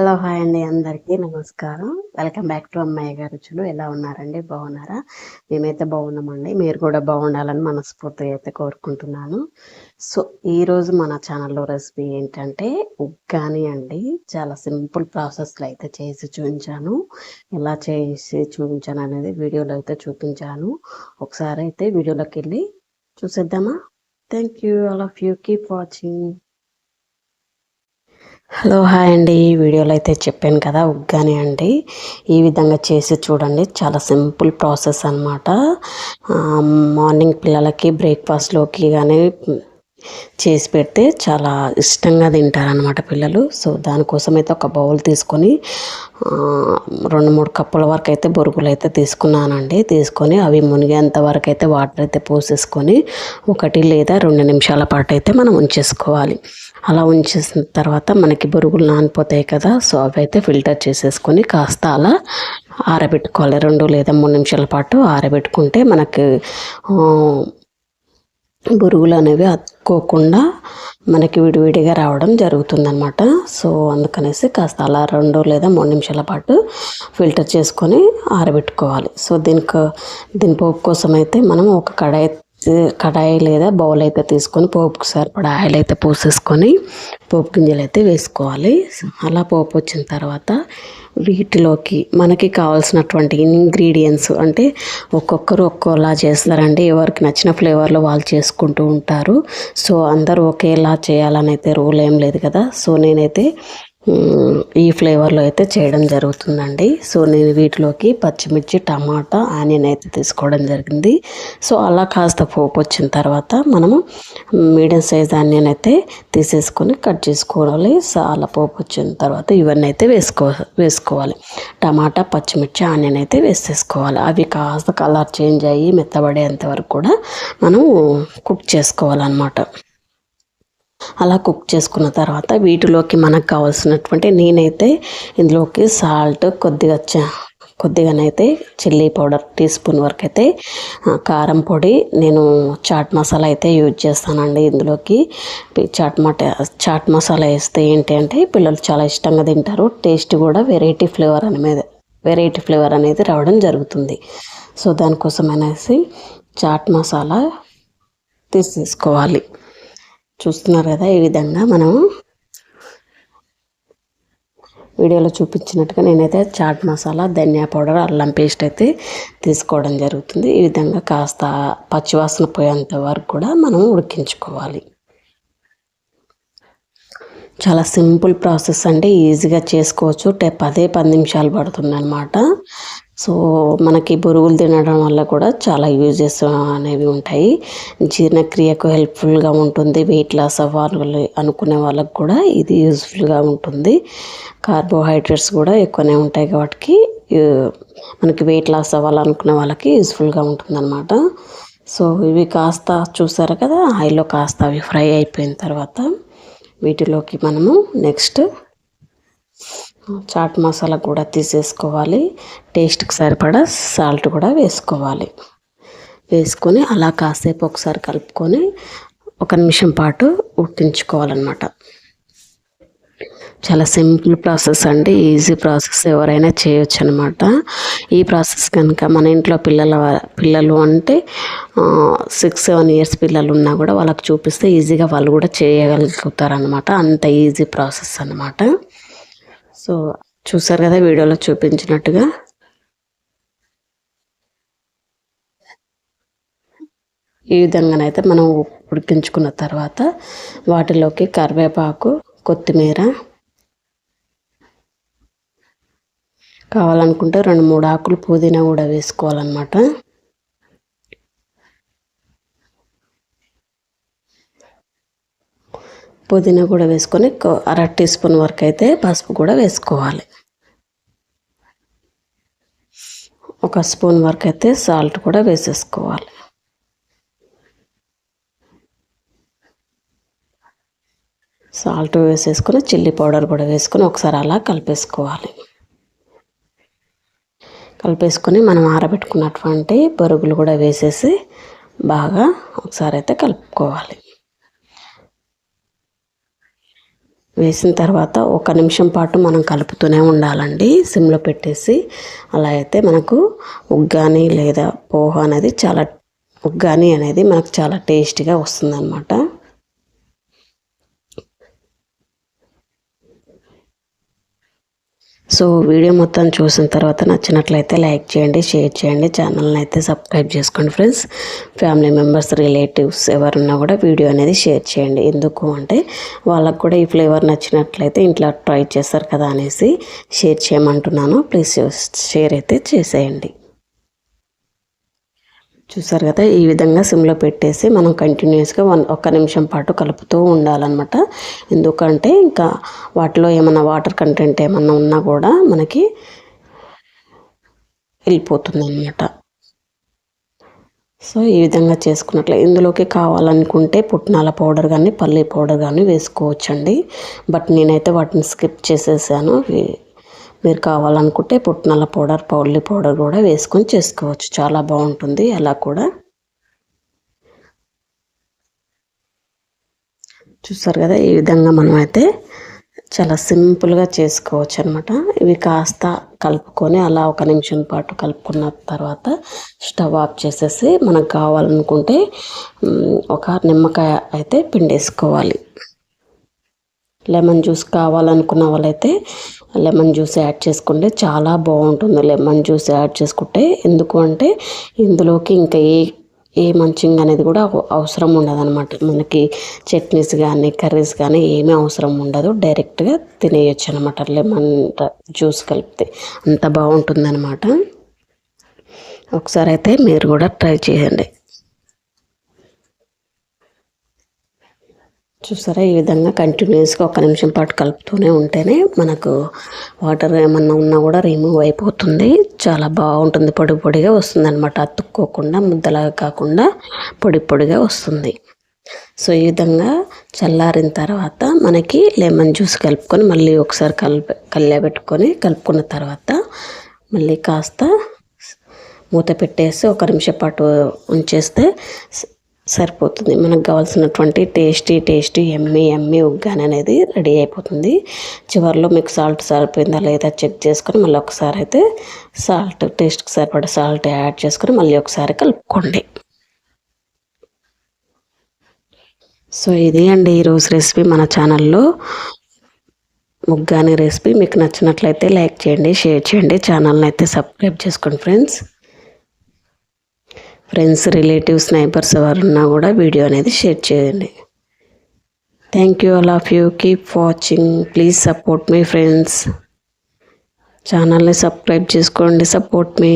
Hello hi అండి అందరికీ నమస్కారం. వెల్కమ్ బ్యాక్ టు అమ్మాయి గారు రుచులు. ఎలా ఉన్నారండి? బాగున్నారా? మేమైతే బాగున్నామండి. మీరు కూడా బాగుండాలని మనస్ఫూర్తిగా అయితే కోరుకుంటున్నాను. సో ఈరోజు మన ఛానల్లో రెసిపీ ఏంటంటే ఉగ్గాని అండి. చాలా సింపుల్ ప్రాసెస్లో అయితే చేసి చూపించాను. ఎలా చేసి చూపించాను అనేది వీడియోలో అయితే చూపించాను. ఒకసారి అయితే వీడియోలోకి వెళ్ళి చూసేద్దామా? Thank you all of you keep watching hello hi అండి. ఈ వీడియోలో అయితే చెప్పాను కదా ఉగ్గానే అండి. ఈ విధంగా చేసి చూడండి. చాలా సింపుల్ ప్రాసెస్ అనమాట మార్నింగ్ పిల్లలకి బ్రేక్ఫాస్ట్లోకి కానీ చేసి పెడితే చాలా ఇష్టంగా తింటారనమాట పిల్లలు. సో దానికోసం అయితే ఒక బౌల్ తీసుకొని రెండు మూడు కప్పుల వరకు అయితే బొరుగులు అయితే తీసుకున్నానండి. తీసుకొని అవి మునిగేంత వరకు అయితే వాటర్ అయితే పోసేసుకొని ఒకటి లేదా రెండు నిమిషాల పాటు అయితే మనం ఉంచేసుకోవాలి. అలా ఉంచేసిన తర్వాత మనకి బొరుగులు నానిపోతాయి కదా సో అవి అయితే ఫిల్టర్ చేసేసుకొని కాస్త అలా ఆరబెట్టుకోవాలి. రెండు లేదా మూడు నిమిషాల పాటు ఆరబెట్టుకుంటే మనకి బురుగులు అనేవి అతుక్కోకుండా మనకి విడివిడిగా రావడం జరుగుతుందన్నమాట. సో అందుకనేసి కాస్త అలా రెండు లేదా మూడు నిమిషాల పాటు ఫిల్టర్ చేసుకొని ఆరబెట్టుకోవాలి. సో దీనికి దీని పోపు కోసం అయితే మనం ఒక కడాయి కడాయి లేదా బౌల్ అయితే తీసుకొని పోపుకు సరిపడా ఆయిల్ అయితే పోసేసుకొని పోపు గింజలు అయితే వేసుకోవాలి. అలా పోపు వచ్చిన తర్వాత వీటిలోకి మనకి కావాల్సినటువంటి ఇంగ్రీడియంట్స్ అంటే ఒక్కొక్కరు ఒక్కోలా చేస్తారండి. ఎవరికి నచ్చిన ఫ్లేవర్లో వాళ్ళు చేసుకుంటూ ఉంటారు. సో అందరూ ఒకేలా చేయాలని అయితే రూల్ ఏం లేదు కదా. సో నేనైతే ఈ ఫ్లేవర్లో అయితే చేయడం జరుగుతుందండి. సో నేను వీటిలోకి పచ్చిమిర్చి టమాటా ఆనియన్ అయితే తీసుకోవడం జరిగింది. సో అలా కాస్త పోపు వచ్చిన తర్వాత మనము మీడియం సైజ్ ఆనియన్ అయితే తీసేసుకొని కట్ చేసుకోవాలి. సో అలా పోపు వచ్చిన తర్వాత ఇవన్నీ అయితే వేసుకో వేసుకోవాలి. టమాటా పచ్చిమిర్చి ఆనియన్ అయితే వేసేసుకోవాలి. అవి కాస్త కలర్ చేంజ్ అయ్యి మెత్తబడేంత వరకు కూడా మనం కుక్ చేసుకోవాలన్నమాట. అలా కుక్ చేసుకున్న తర్వాత వీటిలోకి మనకు కావాల్సినటువంటి నేనైతే ఇందులోకి సాల్ట్ కొద్దిగా కొద్దిగానైతే చిల్లీ పౌడర్ టీ స్పూన్ వరకు అయితే కారం పొడి నేను చాట్ మసాలా అయితే యూజ్ చేస్తానండి ఇందులోకి. చాట్ మట చాట్ మసాలా వేస్తే ఏంటి అంటే పిల్లలు చాలా ఇష్టంగా తింటారు టేస్ట్ కూడా వెరైటీ ఫ్లేవర్ అనేది వెరైటీ ఫ్లేవర్ అనేది రావడం జరుగుతుంది. సో దానికోసం అనేసి చాట్ మసాలా తీసేసుకోవాలి. చూస్తున్నారు కదా ఈ విధంగా మనం వీడియోలో చూపించినట్టుగా నేనైతే చాట్ మసాలా ధనియా పౌడర్ అల్లం పేస్ట్ అయితే తీసుకోవడం జరుగుతుంది. ఈ విధంగా కాస్త పచ్చివాసన పోయేంత వరకు కూడా మనం ఉడికించుకోవాలి. చాలా సింపుల్ ప్రాసెస్ అంటే ఈజీగా చేసుకోవచ్చు. పదే పది నిమిషాలు పడుతుంది అనమాట సో మనకి బురుగులు తినడం వల్ల కూడా చాలా యూజెస్ అనేవి ఉంటాయి. జీర్ణక్రియకు హెల్ప్ఫుల్గా ఉంటుంది. వెయిట్ లాస్ అవ్వాలి అనుకునే వాళ్ళకు కూడా ఇది యూజ్ఫుల్గా ఉంటుంది. కార్బోహైడ్రేట్స్ కూడా ఎక్కువనే ఉంటాయి కాబట్టి మనకి వెయిట్ లాస్ అవ్వాలనుకునే వాళ్ళకి యూజ్ఫుల్గా ఉంటుందన్నమాట. సో ఇవి కాస్త చూసారు కదా ఆయిల్లో కాస్త అవి ఫ్రై అయిపోయిన తర్వాత వీటిలోకి మనము నెక్స్ట్ చాట్ మసాలా కూడా తీసేసుకోవాలి. టేస్ట్కి సరిపడా సాల్ట్ కూడా వేసుకోవాలి. వేసుకొని అలా కాసేపు ఒకసారి కలుపుకొని ఒక నిమిషం పాటు ఉట్టించుకోవాలన్నమాట చాలా సింపుల్ ప్రాసెస్ అండి. ఈజీ ప్రాసెస్ ఎవరైనా చేయొచ్చు అనమాట ఈ ప్రాసెస్ కనుక మన ఇంట్లో పిల్లల పిల్లలు అంటే సిక్స్ సెవెన్ ఇయర్స్ పిల్లలు ఉన్నా కూడా వాళ్ళకి చూపిస్తే ఈజీగా వాళ్ళు కూడా చేయగలుగుతారు అనమాట అంత ఈజీ ప్రాసెస్ అనమాట సో చూసారు కదా వీడియోలో చూపించినట్టుగా? ఈ విధంగానైతే మనం ఉడికించుకున్న తర్వాత వాటిలోకి కరివేపాకు కొత్తిమీర కావాలనుకుంటే రెండు మూడు ఆకులు పుదీనా కూడా వేసుకోవాలన్నమాట. పుదీనా కూడా వేసుకొని అర టీ స్పూన్ వరకు అయితే పసుపు కూడా వేసుకోవాలి. ఒక స్పూన్ వరకు అయితే సాల్ట్ కూడా వేసేసుకోవాలి. సాల్ట్ వేసేసుకొని చిల్లీ పౌడర్ కూడా వేసుకొని ఒకసారి అలా కలిపేసుకోవాలి. కలిపేసుకొని మనం ఆరబెట్టుకున్నటువంటి పరుగులు కూడా వేసేసి బాగా ఒకసారి అయితే కలుపుకోవాలి. వేసిన తర్వాత ఒక నిమిషం పాటు మనం కలుపుతూనే ఉండాలండి. సిమ్లో పెట్టేసి అలా అయితే మనకు ఉగ్గాని లేదా పోహ అనేది చాలా ఉగ్గాని అనేది మనకు చాలా టేస్టీగా వస్తుందన్నమాట. సో వీడియో మొత్తం చూసిన తర్వాత నచ్చినట్లయితే లైక్ చేయండి షేర్ చేయండి. ఛానల్ని అయితే సబ్స్క్రైబ్ చేసుకోండి ఫ్రెండ్స్. ఫ్యామిలీ మెంబర్స్ రిలేటివ్స్ ఎవరున్నా కూడా వీడియో అనేది షేర్ చేయండి. ఎందుకు అంటే వాళ్ళకు కూడా ఈ ఫ్లేవర్ నచ్చినట్లయితే ఇంట్లో ట్రై చేస్తారు కదా అనేసి షేర్ చేయమంటున్నాను. ప్లీజ్ షేర్ అయితే చేసేయండి. చూసారు కదా ఈ విధంగా సిమ్లో పెట్టేసి మనం కంటిన్యూస్గా వన్ ఒక్క నిమిషం పాటు కలుపుతూ ఉండాలన్నమాట. ఎందుకంటే ఇంకా వాటిలో ఏమైనా వాటర్ కంటెంట్ ఏమన్నా ఉన్నా కూడా మనకి వెళ్ళిపోతుంది అనమాట సో ఈ విధంగా చేసుకున్నట్లే. ఇందులోకి కావాలనుకుంటే పుట్నాల పౌడర్ కానీ పల్లీ పౌడర్ కానీ వేసుకోవచ్చండి. బట్ నేనైతే వాటిని స్కిప్ చేసేసాను. మీరు కావాలనుకుంటే పుట్నాల పౌడర్ పౌల్లి పౌడర్ కూడా వేసుకొని చేసుకోవచ్చు. చాలా బాగుంటుంది. అలా కూడా. చూస్తారు కదా? ఈ విధంగా మనం అయితే చాలా సింపుల్గా చేసుకోవచ్చు అనమాట ఇవి కాస్త కలుపుకొని అలా ఒక నిమిషం పాటు కలుపుకున్న తర్వాత స్టవ్ ఆఫ్ చేసేసి మనకు కావాలనుకుంటే ఒక నిమ్మకాయ అయితే పిండేసుకోవాలి. లెమన్ జ్యూస్ కావాలనుకున్న వాళ్ళైతే లెమన్ జ్యూస్ యాడ్ చేసుకుంటే చాలా బాగుంటుంది లెమన్ జ్యూస్ యాడ్ చేసుకుంటే. ఎందుకు అంటే ఇందులోకి ఇంకా ఏ ఏ మంచింగ్ అనేది కూడా అవసరం ఉండదు అనమాట మనకి చట్నీస్ కానీ కర్రీస్ కానీ ఏమీ అవసరం ఉండదు. డైరెక్ట్గా తినేయచ్చు అనమాట లెమన్ జ్యూస్ కలిపితే. అంత బాగుంటుందన్నమాట. ఒకసారి అయితే మీరు కూడా ట్రై చేయండి. చూసారా? ఈ విధంగా కంటిన్యూస్గా ఒక నిమిషం పాటు కలుపుతూనే ఉంటేనే మనకు వాటర్ ఏమన్నా ఉన్నా కూడా రిమూవ్ అయిపోతుంది. చాలా బాగుంటుంది. పొడి పొడిగా వస్తుంది అనమాట అతుక్కోకుండా ముద్దలాగా కాకుండా పొడి పొడిగా వస్తుంది. సో ఈ విధంగా చల్లారిన తర్వాత మనకి లెమన్ జ్యూస్ కలుపుకొని మళ్ళీ ఒకసారి కలిపి కళ్ళబెట్టుకొని కలుపుకున్న తర్వాత మళ్ళీ కాస్త మూత పెట్టేసి ఒక నిమిషం పాటు ఉంచేస్తే సరిపోతుంది. మనకు కావాల్సినటువంటి tasty tasty yummy yummy uggani అనేది రెడీ అయిపోతుంది. చివరిలో మీకు సాల్ట్ సరిపోయిందా లేదా చెక్ చేసుకొని మళ్ళీ ఒకసారి అయితే సాల్ట్ టేస్ట్కి సరిపడే సాల్ట్ యాడ్ చేసుకొని మళ్ళీ ఒకసారి కలుపుకోండి. సో ఇది అండి ఈరోజు రెసిపీ మన ఛానల్లో. ముగ్గాని రెసిపీ మీకు నచ్చినట్లయితే లైక్ చేయండి షేర్ చేయండి ఛానల్ని అయితే సబ్స్క్రైబ్ చేసుకోండి ఫ్రెండ్స్. ఫ్రెండ్స్ రిలేటివ్స్ నైబర్స్ ఎవరున్నా కూడా వీడియో అనేది షేర్ చేయండి. Thank you all of you. Keep watching. Please support me friends. ఛానల్ని సబ్స్క్రైబ్ చేసుకోండి. సపోర్ట్ మీ.